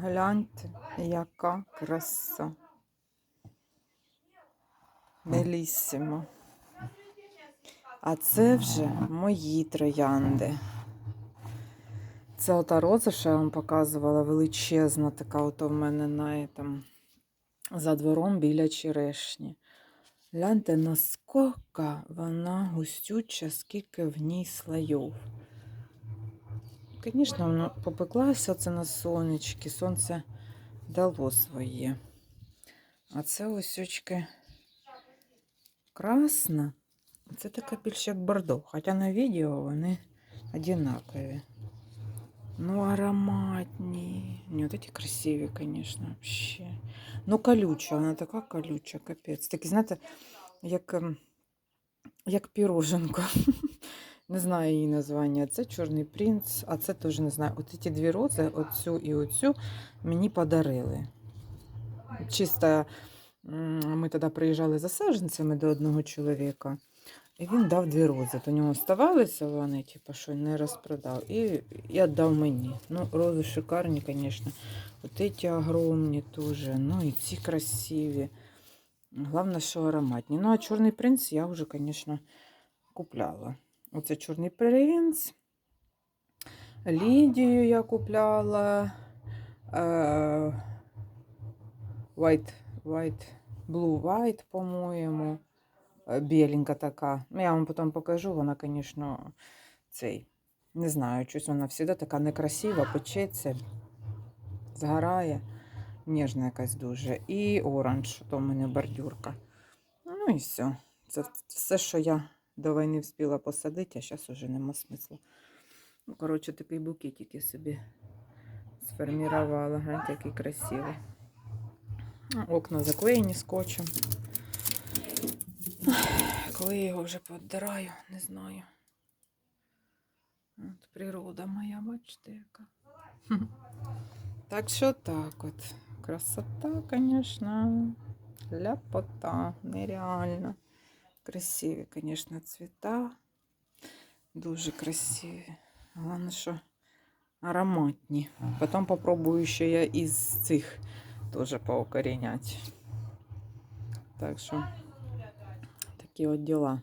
Гляньте, яка краса. Белісімо. А це вже мої троянди. Це ота роза, що я вам показувала, величезна, така ото в мене на там, за двором біля черешні. Гляньте, наскільки вона густюча, скільки в ній слоїв. Звісно, воно попеклася це на сонечки, сонце дало своє. А це ось очки красна. Це така більш як бордо. Хоча на відео вони одинакові. Ну, ароматні. Ні, от ці красиві, звісно, вообще. Ну, колюча, вона така колюча, капець. Такі, знаєте, як, ем, як піроженко. Не знаю її названня. Це Чорний принц, а це теж не знаю. От ці дві рози, оцю і оцю, мені подарили. Чисто ми тоді приїжджали за саджанцями до одного чоловіка. І він дав дві рози. До нього ставалися вони, типу, що не розпродав. І я дав мені. Ну, рози шикарні, звісно. От ці огромні теж. Ну і ці красиві. Головне, що ароматні. Ну, а чорний принц я вже, звісно, купляла. Оце чорний принц. Лідію я купляла. Е, White, white, Blue White, по-моєму. Е, Біленька така. Ну, я вам потім покажу. Вона, звісно, цей. Не знаю, щось вона завжди така некрасива, печеться, згорає. Ніжна якась дуже. І оранж, то в мене бордюрка. Ну і все. Це все, що я до війни встигла посадити, а зараз вже нема смисла. Ну, коротше, такий букетик я собі сформувала. Гляньте, який красивий. Окна заклеєні скотчем. Коли я його вже подираю, не знаю. От природа моя, бачите, яка. Так що так от. Красота, звісно. Ляпота, нереально. Красиві, звісно, цвіта. Дуже красиві. Головне, що ароматні. Потім попробую ще я із цих теж поукорінять. Так що такі от діла.